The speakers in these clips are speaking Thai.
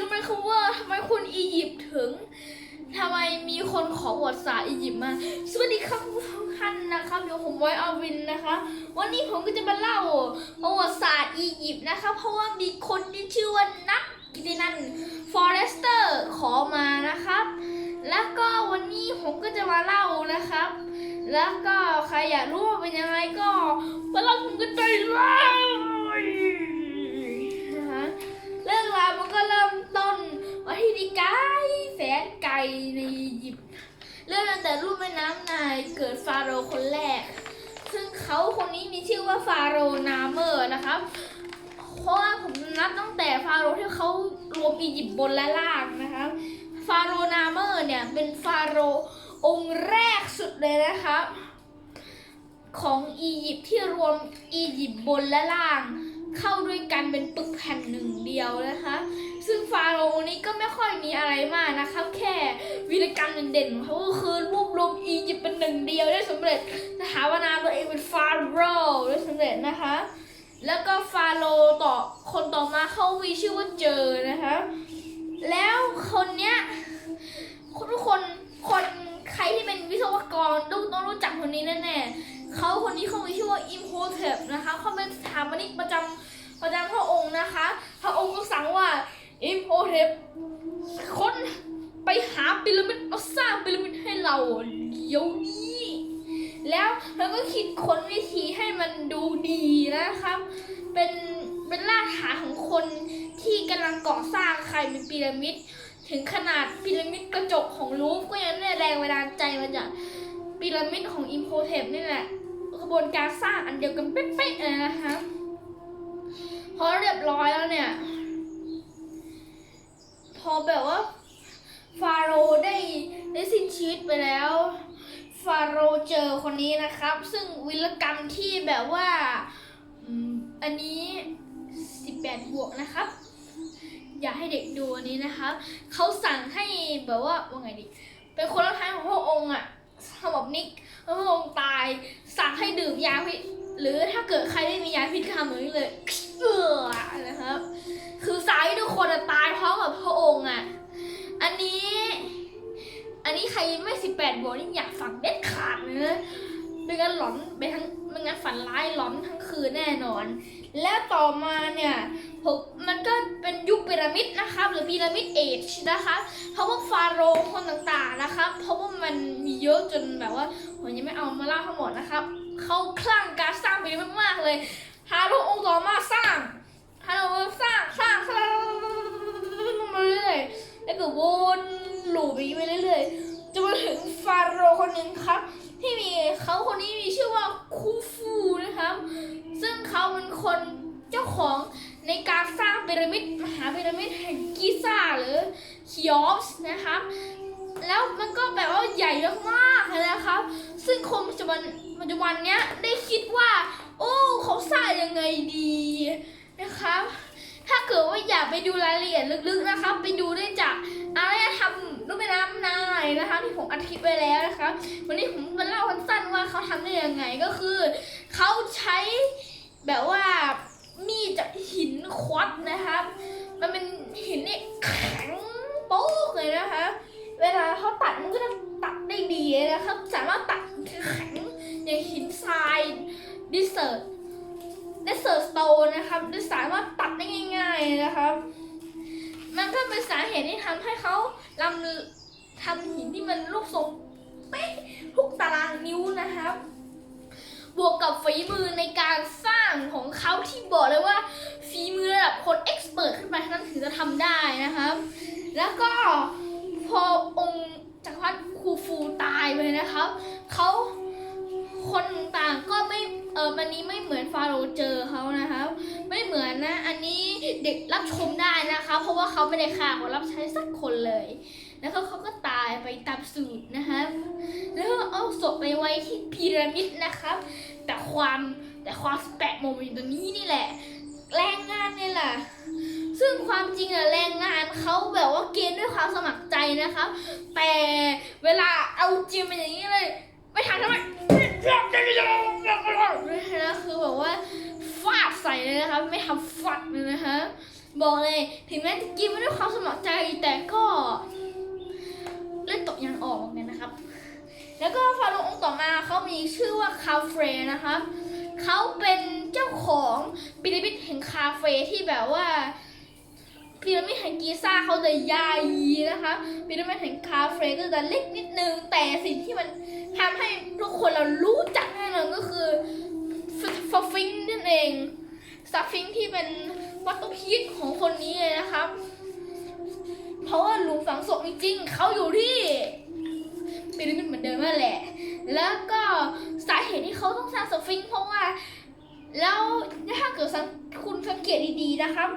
รู้ไหมคะว่าทำไมคนอียิปต์ถึงทำไมมีคนขอประวัติศาสตร์อียิปต์มา สวัสดีครับทุกท่านนะครับเดี๋ยวผมไว้อาวินนะคะ วันนี้ผมก็จะมาเล่าประวัติศาสตร์อียิปต์นะคะ เพราะว่ามีคนที่ชื่อว่านักกิตินันฟอเรสเตอร์ขอมานะครับ แล้วก็วันนี้ผมก็จะมาเล่านะครับ แล้วก็ใครอยากรู้ว่าเป็นยังไงก็มาเล่าผมกันได้เลย เรื่องราวมันก็เริ่มต้นวันที่ดีไกลแสนไกลในอียิปต์เริ่มตั้งแต่รูปแม่น้ำนายเกิดฟาโรห์คนแรก ซึ่งเขาคนนี้มีชื่อว่าฟาโรห์นาเมอร์นะครับเพราะว่าผมนับตั้งแต่ฟาโรห์ที่เขารวมอียิปต์บนและล่างนะครับฟาโรห์นาเมอร์เนี่ยเป็นฟาโรห์องค์แรกสุดเลยนะครับ ของอียิปต์ที่รวมอียิปต์บนและล่าง เข้าด้วยกันเป็นปึกแผ่นหนึ่งเดียวนะคะ ซึ่งฟาโรห์นี้ก็ไม่ค่อยมีอะไรมากนะครับ แค่วีรกรรมเด่นๆของเขาก็คือรวบรวมอียิปต์เป็นหนึ่งเดียวได้สำเร็จสถาปนาตัวเองเป็นฟาโรห์ได้สำเร็จนะคะ แล้วก็ฟาโรห์ต่อคนต่อมาเขามีชื่อว่าเจอนะคะ แล้วคนเนี้ยทุกคนคนใครที่เป็นวิศวกรต้องต้องรู้จักคนนี้แน่ๆ เขาคนนี้เขามีชื่อว่าอิมโฮเทปนะคะเขาเป็นสถาปนิกประจำประจำพระองค์นะคะ พระองค์ก็สั่งว่าอิมโฮเทปคนไปหาพีระมิดมาสร้างพีระมิดให้เราเดี๋ยวนี้ แล้วแล้วก็คิดค้นวิธีให้มันดูดีนะครับ เป็นเป็นรากฐานของคนที่กำลังก่อสร้างใครเป็นพีระมิดถึงขนาดพีระมิดกระจกของลูฟก็ยังได้แรงบันดาลใจมาจากพีระมิดของอิมโพเทปนี่แหละ บวนการสร้างอันเดียวกันเป๊ะๆเลยนะคะพอเรียบร้อยแล้วเนี่ย พอแบบว่าฟาโรได้ได้สิ้นชีวิตไปแล้ว ฟาโรเจอคนนี้นะครับ ซึ่งวิรกรรมที่แบบว่าอันนี้ 18 บวกนะครับ อยากให้เด็กดูอันนี้นะครับเขาสั่งให้แบบว่าว่าไงดี เป็นคนรับใช้ของพระองค์อะ สำหรับนิกพระองค์ตาย สั่งให้ดื่มยาพิษหรือถ้าเกิดใครไม่มียาพิษทำเหมือนนี้เลยเออนะครับ คือสายทุกคนตายพร้อมกับพระองค์อะ อันนี้ อันนี้ใครไม่18บวกนี่อยากฝังเด็ดขาดเลยนะไม่งั้นหลอนไปทั้งไม่งั้นฝันร้ายหลอนทั้งคืนแน่นอน แล้วต่อมาเนี่ยผมมันก็เป็นยุคพีระมิดนะครับ หรือพีระมิดเอจนะคะเพราะว่าฟาโรห์คนต่างๆนะครับ เพราะว่ามันมีเยอะจนแบบว่าผมยังไม่เอามาเล่าทั้งหมดนะครับเขาคลั่งการสร้างพีระมิดมากๆเลยฮาโรห์องค์ต่อมาสร้างฮาโรห์สร้างสร้างสร้างมาเรื่อยๆแล้วก็วนลูปอย่างนี้ไปเรื่อยๆจนมาถึงฟาโรห์คนหนึ่งครับ ที่มีเขาคนนี้มีชื่อว่าคูฟูนะครับ ซึ่งเขาเป็นคนเจ้าของในการสร้างพีระมิดมหาพีระมิดแห่งกิซ่าหรือคิออฟส์นะครับแล้วมันก็แบบว่าใหญ่มากๆเลยนะครับ ซึ่งคนปัจจุบันปัจจุบันเนี้ยได้คิดว่า โอ้เขาสร้างยังไงดีนะครับ เกิดว่าอยากไปดูรายละเอียดลึกๆนะครับ ไปดูได้จากอารยธรรมรูปแม่น้ำนายนะคะที่ผมอัดคลิปไว้แล้วนะคะวันนี้ผมมาเล่าสั้นๆว่าเขาทำได้ยังไงก็คือเขาใช้แบบว่ามีดจากหินควอตนะครับ มันเป็นหินนี่แข็งโป๊กเลยนะคะ เวลาเขาตัดมันก็จะตัดได้ดีนะครับ สามารถตัดแข็งอย่างหินทรายดิเซอร์ ดิเซอร์สโตนนะครับด้วยสามารถตัดได้ง่ายๆนะครับ มันก็เป็นสาเหตุที่ทำให้เขาลำทำหินที่มันรูปทรงเป๊ะทุกตารางนิ้วนะครับ บวกกับฝีมือในการสร้างของเขาที่บอกเลยว่าฝีมือระดับคนเอ็กซ์เพรสขึ้นไปเท่านั้นถึงจะทำได้นะครับ แล้วก็พอองค์จักรพรรดิคูฟูตายไปนะครับเขา คนต่างก็ไม่เออมันนี้ไม่เหมือนฟาโรห์เจอเขานะครับ ไม่เหมือนนะ อันนี้เด็กรับชมได้นะคะ เพราะว่าเขาไม่ได้ฆ่าคนรับใช้สักคนเลย แล้วก็เขาก็ตายไปตามสูตรนะครับ แล้วเอาศพไปไว้ที่พีระมิดนะครับ แต่ความแต่ความแปลกโมมันอยู่ตรงนี้นี่แหละ แรงงานนี่แหละซึ่งความจริงอะแรงงานเขาแบบว่าเกณฑ์ด้วยความสมัครใจนะครับ แต่เวลาเอาจริงเป็นอย่างนี้เลย ไม่ทันทำไม นะคือแบบว่าฟาดใส่เลยนะครับไม่ทำฟัดเลยนะคะบอกเลยถึงแม้จะกินไม่ด้วยความสมัครใจแต่ก็เล่นตกยังออกเหมือนกันนะครับ แล้วก็ฟาโรองค์ต่อมาเขามีชื่อว่าคาเฟ่นะครับเขาเป็นเจ้าของพีระมิดแห่งคาเฟ่ที่แบบว่า พีระมิดแห่งกีซ่าเขาจะใหญ่นะคะพีระมิดแห่งคาเฟ่ก็จะเล็กนิดนึง แต่สิ่งที่มันทำให้ทุกคนเรารู้จักแน่นอนก็คือฟฟฟิงนั่นเองสฟิงที่เป็นวัตถุพีชของคนนี้เลยนะครับ เพราะว่าหลุมฝังศพจริงๆเขาอยู่ที่พีระมิดเหมือนเดิมนั่นแหละ แล้วก็สาเหตุที่เขาต้องสร้างสฟิงเพราะว่า แล้วถ้าเกิดคุณสังเกตดีๆนะครับ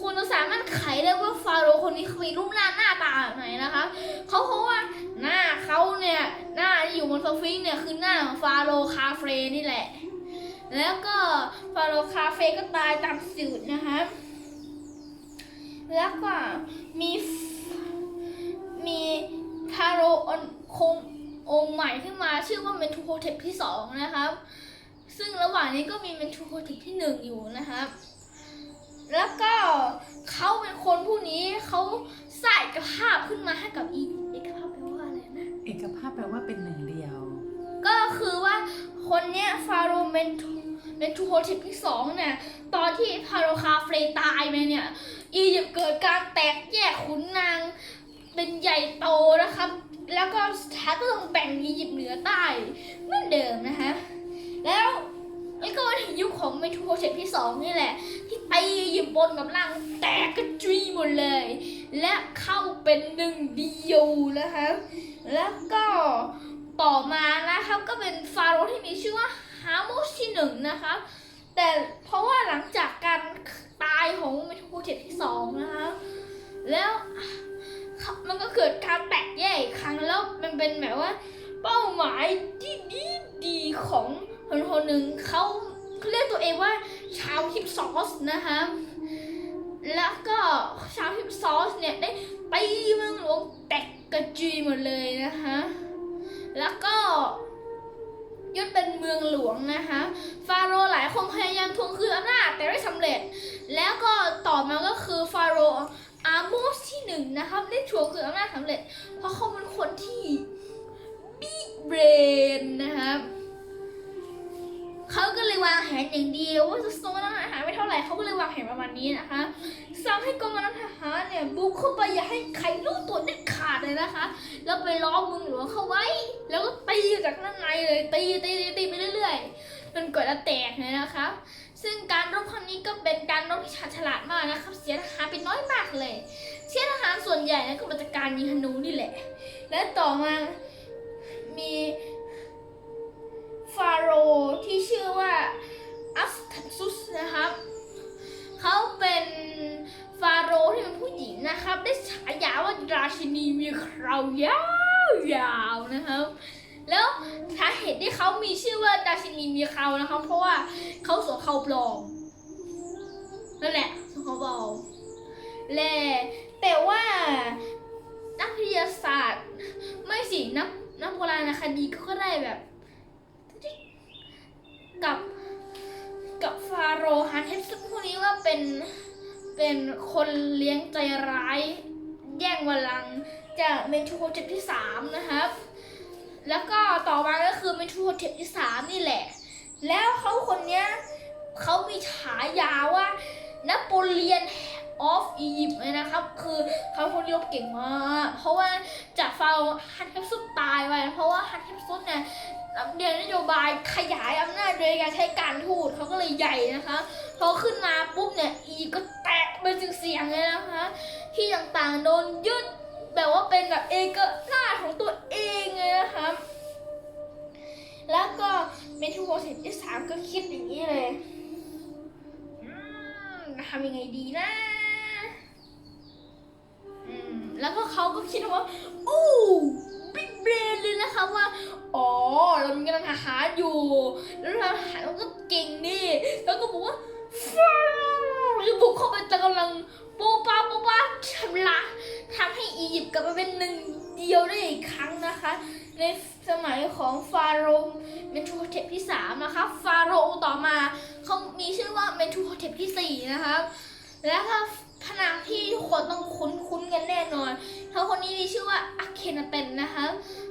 คุณจะสามารถไขได้ว่าฟาโรห์คนนี้มีรูปร่างหน้าตาแบบไหนนะคะเขาเพราะว่าหน้าเขาเนี่ยหน้าที่อยู่บนสฟิงเนี่ยคือหน้าของฟาโรห์คาเฟรนี่แหละ แล้วก็ฟาโรห์คาเฟก็ตายตามสูตรนะคะแล้วก็มีมีคาโรอนคงองค์ใหม่ขึ้นมาชื่อว่าเมทูโฮเทปที่สองนะครับ ซึ่งระหว่างนี้ก็มีเมนทูโคติกที่หนึ่งอยู่นะครับ แล้วก็เขาเป็นคนผู้นี้เขาสร้างเอกภาพขึ้นมาให้กับอียิปต์เอกภาพแปลว่าอะไรนะ เอกภาพแปลว่าเป็นหนึ่งเดียว ก็คือว่าคนเนี้ยฟาโรห์เมนทูเมนทูโฮเทปที่สองเนี่ย ตอนที่ฟาโรห์คาเฟรตายไปเนี่ย อียิปต์เกิดการแตกแยกขุนนาง เป็นใหญ่โตนะครับ แล้วก็สุดท้ายก็ต้องแบ่งอียิปต์เหนือใต้เหมือนเดิมนะคะ แล้วนี่ก็มาถึงยุคของเมทูโฮเทปที่สองนี่แหละ ที่ตียิปต์บนกับล่างแตกกระจุยหมดเลย และเข้าเป็นหนึ่งเดียวนะคะ แล้วก็ต่อมานะครับก็เป็นฟาโรห์ที่มีชื่อว่าฮาโมสที่หนึ่งนะคะแต่เพราะว่าหลังจากการตายของเมทูโฮเทปที่สองนะคะแล้วมันก็เกิดการแตกแยกอีกครั้งแล้วมันเป็นแบบว่า เป้าหมายที่ดีดีของ คนคนหนึ่งเขาเรียกตัวเองว่าชาวฮิปซอสนะคะแล้วก็ชาวฮิปซอสเนี่ยได้ตีเมืองหลวงแตกกระจุยหมดเลยนะคะแล้วก็ยึดเป็นเมืองหลวงนะคะฟาโรห์หลายคนพยายามทวงคืนอำนาจแต่ไม่สำเร็จ แล้วก็ต่อมาก็คือฟาโรห์อาโมสที่หนึ่งนะครับได้ทวงคืนอำนาจสำเร็จ เพราะเขาเป็นคนที่บิ๊กเบรนนะครับ เขาก็เลยวางแผนอย่างเดียวว่าจะส่งกำลังทหารไม่เท่าไหร่เขาก็เลยวางแผนประมาณนี้นะคะสั่งให้กองกำลังทหารเนี่ยบุกเข้าไปอย่าให้ใครรู้ตัวเด็ดขาดเลยนะคะ แล้วไปล้อมเมืองหลวงเข้าไว้ แล้วก็ตีจากด้านในเลยตีตีตีไปเรื่อยๆจนกว่าจะแตกเลยนะคะซึ่งการรบครั้งนี้ก็เป็นการรบที่ชาญฉลาดมากนะครับ เสียทหารไปน้อยมากเลย เสียทหารส่วนใหญ่นะก็มาจากการยิงธนูนี่แหละ และต่อมามี ฟาโรห์ที่ชื่อว่าอัสทัซุสนะครับ เขาเป็นฟาโรห์ที่เป็นผู้หญิงนะครับ ได้ฉายาว่าราชินีมีเคราวยาวๆนะครับ แล้วสาเหตุที่เขามีชื่อว่าราชินีมีเครานะครับ เพราะว่าเขาสวมเขาปลอมนั่นแหละสวมเขาปลอมและแต่ว่านักวิทยาศาสตร์ ไม่สินักนักโบราณคดีก็ได้แบบ กับกับฟาโรห์ฮันเทปซึ่งพวกนี้ว่าเป็นเป็นคนเลี้ยงใจร้าย แย่งบัลลังจากเมทูโฮเทปที่สามนะครับ แล้วก็ต่อมาก็คือเมทูโฮเทปที่สามนี่แหละ แล้วเขาคนเนี้ยเขามีฉายาว่านโปเลียนออฟอียิปต์เลยนะครับ คือเขาคนที่รบเก่งมาก เพราะว่าจากฟาโรห์ฮันเทปซุดตายไปเพราะว่าฮันเทปซุดเนี่ย เดียนนโยบายขยายอำนาจโดยการใช้การทูตเขาก็เลยใหญ่นะคะพอขึ้นมาปุ๊บเนี่ยอีก็แตกเป็นเสียงเลยนะคะ ที่ต่างๆโดนยึดแบบว่าเป็นแบบเอกราชของตัวเองเลยนะคะแล้วก็เมทูโฮเทปที่สามก็คิดอย่างนี้เลยทำยังไงดีนะแล้วก็เขาก็คิดว่าโอ้ บิ๊กเบรนเลยนะคะว่าอ๋อเรามีกำลังหาอยู่ แล้วเราทหารเราก็เก่งนี่ แล้วก็บอกว่าฟ้าวจะบุกเข้าไปแต่กำลังโปปาโปปาชำระทำให้อียิปต์กลับมาเป็นหนึ่งเดียวได้อีกครั้งนะคะ ในสมัยของฟาโรห์เมนทูโฮเทปที่สามนะคะ ฟาโรห์ต่อมาเขามีชื่อว่าเมนทูโฮเทปที่สี่นะคะ แล้วก็ พนางที่ทุกคนต้องคุ้นคุ้นๆกันแน่นอนเขาคนนี้มีชื่อว่าอาเคนาเตนนะคะ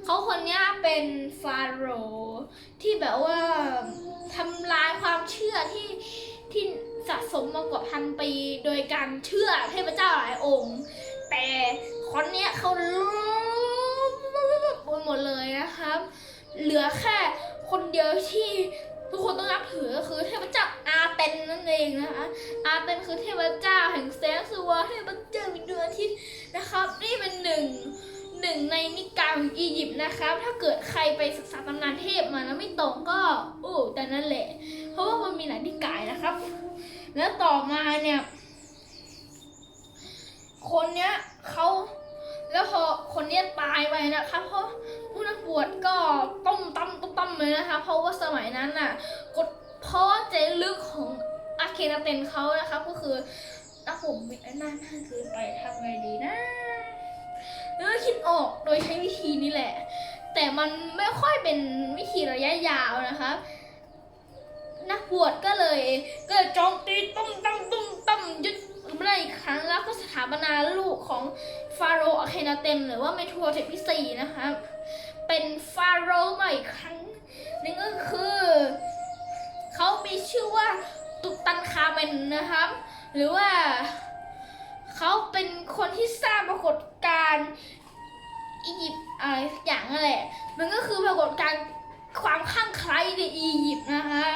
เขาคนนี้เป็นฟาโรห์ที่แบบว่าทำลายความเชื่อที่ที่สะสมมากว่าพันปี โดยการเชื่อเทพเจ้าหลายองค์ แต่คนนี้เขาล้มหมดเลยนะครับ เหลือแค่คนเดียวที่ ทุกคนต้องนับถือก็คือเทพเจ้าอาเตนนั่นเองนะคะ อาเตนคือเทพเจ้าแห่งแสงสว่างเทพเจ้าแห่งดวงอาทิตย์นะครับ นี่เป็นหนึ่งหนึ่งในนิกายของอียิปต์นะครับ ถ้าเกิดใครไปศึกษาตำนานเทพมาแล้วไม่ตรงก็อู้แต่นั่นแหละ เพราะว่ามันมีหลายนิกายนะครับ แล้วต่อมาเนี่ย คนเนี้ยเขา แล้วพอคนเนี้ยตายไปนะคะเพราะผู้นักบวชก็ต้มตั้มต้มตั้มเลยนะคะ เพราะว่าสมัยนั้นน่ะกฎพราะว่าเจลึกของอาเคนาเตนเขานะคะก็คือนักผมบิดหน้าหน้าเกินไปทำไงดีนะแล้วคิดออกโดยใช้วิธีนี้แหละ แต่มันไม่ค่อยเป็นวิธีระยะยาวนะคะ นักบวชก็เลยก็เลยโจมตีตุ้มตั้มตุ้มตั้มยึดอำนาอีกครั้งแล้วก็สถาปนาลูกของฟาโรห์อาเคนาเตนหรือว่าเมทัวเทปที่สี่นะคะเป็นฟาโรห์ใหม่อีกครั้งนั่นก็คือเขามีชื่อว่าตุตันคาเมนนะครับ หรือว่าเขาเป็นคนที่สร้างปรากฏการณ์อียิปต์อะไรอย่างนั่นแหละ มันก็คือปรากฏการณ์ความข้างใครในอียิปต์นะคะ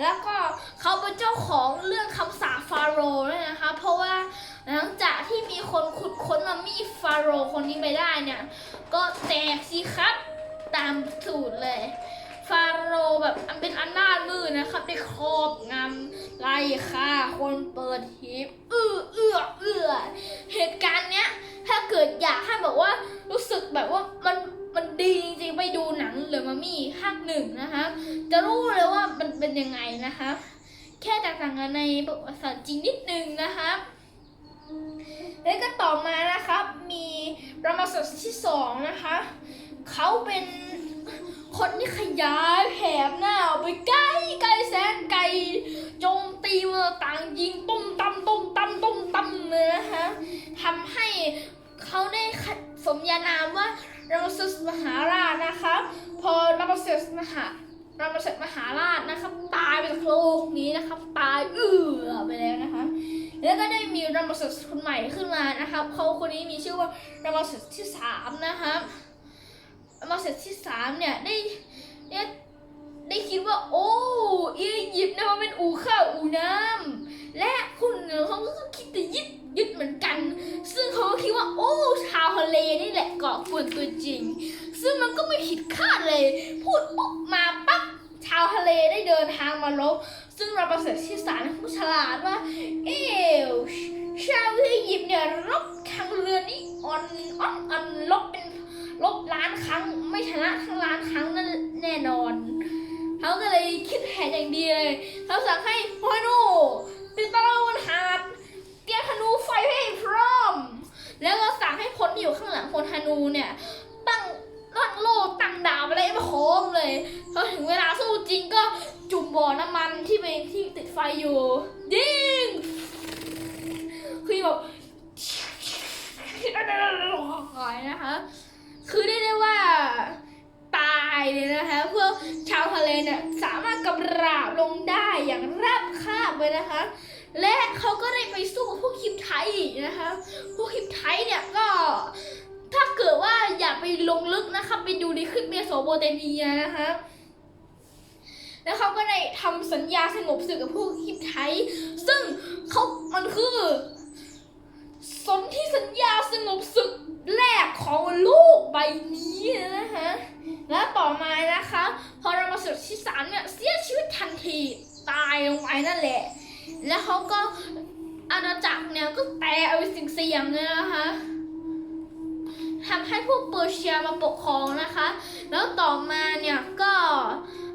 แล้วก็เขาเป็นเจ้าของเรื่องคำสาปฟาโรห์ด้วยนะคะ เพราะว่าหลังจากที่มีคนขุดค้นมามีฟาโรห์คนนี้ไปได้เนี่ย ก็แตกสิครับตามสูตรเลย ฟาโรห์แบบอันเป็นอันหน้าจมือนะครับได้ครอบงำไล่ฆ่าคนเปิดทิปเอื้อเอื้อเอื้อ ยังไงนะคะแค่แตกต่างกันในประวัติศาสตร์จริงนิดนึงนะคะแล้วก็ต่อมานะครับมีรามาสสที่สองนะคะเขาเป็นคนที่ขยายแผ่หน้าออกไปไกลไกลแสนไกลโจมตีเมืองต่างยิงตุ้มตั้มตุ้มตั้มตุ้มตั้มเลยนะคะทำให้เขาได้สมญานามว่ารามาสสมหาราชนะคะ พอรามาสสมหา รามาสสมหาราชนะครับ ตายไปจากโลกนี้นะครับ ตายเอือไปแล้วนะคะ แล้วก็ได้มีรามาสสคนใหม่ขึ้นมานะครับเขาคนนี้มีชื่อว่ารามาสสที่สามนะครับรามาสสที่สามเนี่ยได้ได้ได้คิดว่า โอ้อียิปต์นะมันเป็นอู่ข้าวอู่น้ำและคนเหนือเขาก็คิดจะยึดยึดเหมือนกัน ซึ่งเขาก็คิดว่าโอ้ชาวทะเลนี่แหละเก่อควรตัวจริง ซึ่งมันก็ไม่ผิดคาดเลย พูดปุ๊บมาปั๊บ นทางมาลบ ซึ่งเราประเสริฐที่สารผู้ฉลาดว่า เอวชาวอียิปต์เนี่ยรบทางเรือนี่อ่อนอ่อนอ่อนลบเป็นลบล้านครั้งไม่ชนะทั้งล้านครั้งนั่นแน่นอนเขาก็เลยคิดแผนอย่างดีเลยเขาสั่งให้พอนูติดตะลุนหาดเตรียมธนูไฟให้พร้อม แล้วก็สั่งให้พลที่อยู่ข้างหลังพลธนูเนี่ยตั้ง ตั้งโล่ตั้งดาบอะไรมาพร้อมเลยพอถึงเวลาสู้จริงก็จุ่มบ่อน้ำมันที่เป็นที่ติดไฟอยู่ ยิงคือแบบหายนะคะ คือได้ได้ว่าตายเลยนะคะเพื่อชาวทะเลเนี่ยสามารถกำราบลงได้อย่างราบคาบเลยนะคะ และเขาก็ได้ไปสู้พวกคิมไทยนะคะ พวกคิมไทยเนี่ยก็ กิดว่าอยากไปลงลึกนะคะไปดูในคลิปเมโสโปเตเมียนะคะแล้วเขาก็ได้ทำสัญญาสงบศึกกับพวกคิมไทย ซึ่งเขามันคือสนที่สัญญาสงบศึกแรกของโลกใบนี้นะคะและต่อมานะคะ พอเรามาศึกที่สามเนี่ยเสียชีวิตทันทีตายลงไปนั่นแหละ แล้วเขาก็อาณาจักรเนี่ยก็แตกเอาไปสิ่งเสียงเลยนะคะ ให้พวกเปอร์เซียมาปกครองนะคะ แล้วต่อมาเนี่ยก็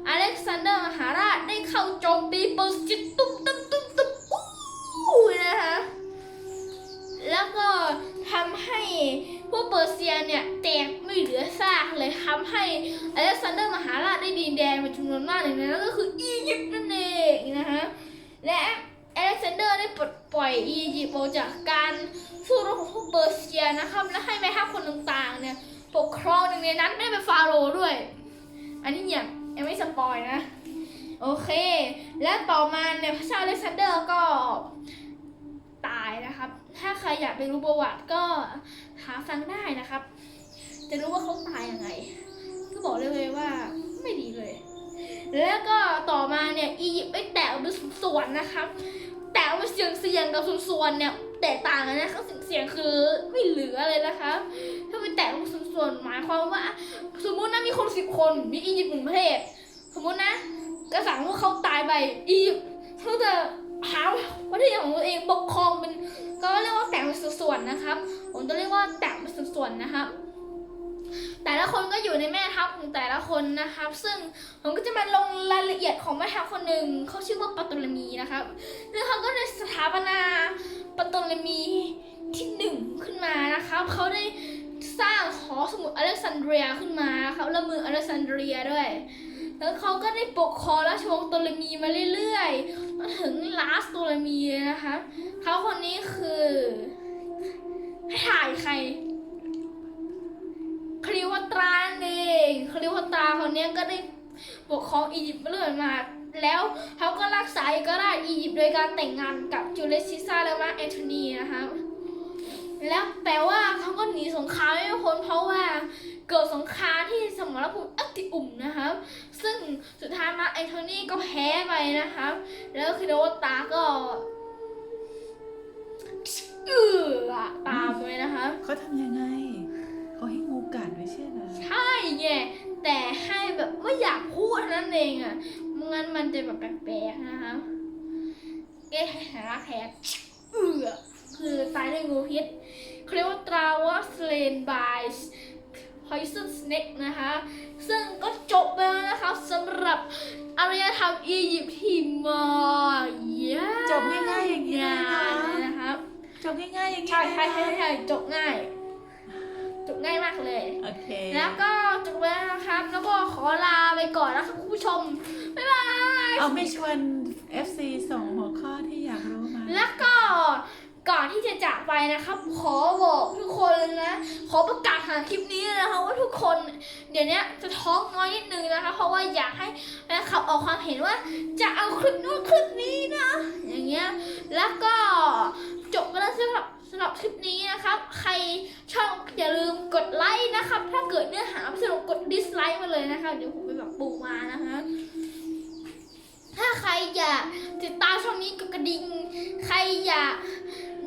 อเล็กซานเดอร์มหาราชได้เข้าโจมตีเปอร์เซียตุ้มตุ้มตุ้มตุ้มอู้นะคะแล้วก็ทำให้พวกเปอร์เซียเนี่ยแตกไม่เหลือซากเลยทำให้อเล็กซานเดอร์มหาราชได้ดินแดนเป็นจำนวนมากเลยนะนั่นก็คืออียิปต์นั่นเองนะคะและ อเล็กซานเดอร์ได้ปลดปล่อยอียิปต์ออกจากการสู้รบของพวกเปอร์เซียนะครับ และให้แม่ทัพคนต่างๆ เนี่ยปกครองหนึ่งในนั้นได้เป็นฟาโรห์ด้วย อันนี้ยังยังไม่สปอยนะ โอเค และต่อมาเนี่ยพระเจ้าอเล็กซานเดอร์ก็ตายนะครับ ถ้าใครอยากไปรู้ประวัติก็หาฟังได้นะครับ จะรู้ว่าเขาตายยังไง ก็บอกเลยว่าไม่ดีเลย แล้วก็ต่อมาเนี่ยอียิปต์ไปแตกเป็นส่วนๆนะครับ แตกเป็นเสียงเสียงๆกับส่วนๆเนี่ยแตกต่างกันนะครับเสียงเสียงๆคือไม่เหลือเลยนะคะถ้าไปแตกเป็นส่วนๆหมายความว่า สมมุตินะมีคนสิบคนมีอียิปต์หนึ่งประเทศสมมุตินะกษัตริย์พวกเขาตายไปอียิปต์เขาจะหาประเทศของตัวเองปกครองเป็นก็เรียกว่าแตกเป็นส่วนๆนะครับ ผมจะเรียกว่าแตกเป็นส่วนๆนะครับ แต่ละคนก็อยู่ในแม่ทัพของแต่ละคนนะครับ ซึ่งผมก็จะมาลงรายละเอียดของแม่ทัพคนหนึ่งเขาชื่อว่าปาโตเลมีนะครับซึ่งเขาก็ได้สถาปนาปาโตเลมีที่หนึ่งขึ้นมานะครับเขาได้สร้างหอสมุดอเล็กซานเดรียขึ้นมาครับและเมืองอเล็กซานเดรียด้วย แล้วเขาก็ได้ปกครองราชวงศ์โตเลมีมาเรื่อยๆจนถึงลาสโตเลมียนะคะเขาคนนี้คือให้ถ่ายใคร ตรานั่นเองคลีโอพัตราคนนี้ก็ได้ปกครองอียิปต์มาเรื่อยมา แล้วเขาก็รักษาเอกราชอียิปต์โดยการแต่งงานกับจูเลสซีซ่าและมาร์แอนโทนีนะคะแล้วแต่ว่าเขาก็หนีสงครามไม่พ้นเพราะว่าเกิดสงครามที่สมรภูมิอัตติอุ่มนะคะซึ่งสุดท้ายมาร์แอนโทนีก็แพ้ไปนะคะแล้วคลีโอพัตราก็เอือตามไปนะคะเขาทำยังไง ใช่เหรอใช่ไงแต่ให้แบบไม่อยากพูดนั่นเองอะไม่งั้นมันจะแบบแปลกๆนะคะเอ๊ะหาแคทเอือคือตายด้วยงูพิษเขาเรียกว่าตราว่า slain by poison snake นะคะ ซึ่งก็จบไปแล้วนะคะสำหรับอารยธรรมอียิปต์ที่มายาจบง่ายๆอย่างนี้เลยนานนะเลยนะคะ จบง่ายๆอย่างนี้ใช่เลยใช่นะใช่ใช่จบง่าย จบง่ายมากเลย โอเค แล้วก็จบไปแล้วนะครับ แล้วก็ขอลาไปก่อนนะครับคุณผู้ชม บ๊ายบาย เอาไม่ชวน FC ส่งหัวข้อที่อยากรู้มา แล้วก็ก่อนที่จะจากไปนะครับ ขอบอกทุกคนเลยนะ ขอประกาศหาคลิปนี้เลยนะคะว่าทุกคนเดี๋ยวนี้จะท้องน้อยนิดนึงนะคะ เพราะว่าอยากให้แฟนคลับออกความเห็นว่า จะเอาคลิปนู้นคลิปนี้นะ อย่างเงี้ยแล้วก็จบไปแล้วสำหรับสำหรับคลิปนี้นะครับ ใครชอบอย่าลืมกดไลค์นะครับ ถ้าเกิดเนื้อหาไม่สนุกกดดิสไลค์มาเลยนะคะเดี๋ยวผมไปแบบปรุงมานะคะถ้าใครอยากติดตามช่องนี้กดกระดิ่ง ใครอยาก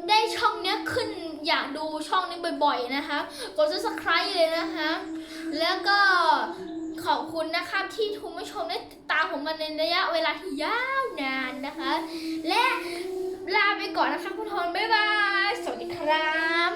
ได้ช่องเนี้ยขึ้นอยากดูช่องนี้บ่อย ๆ นะคะ กด subscribe เลยนะคะ แล้วก็ขอบคุณนะครับที่ทุกผู้ชมได้ติดตามผมมาในระยะเวลาที่ยาวนานนะคะ และ ลาไปก่อนนะครับทุกคนบ๊ายบาย สวัสดีครับ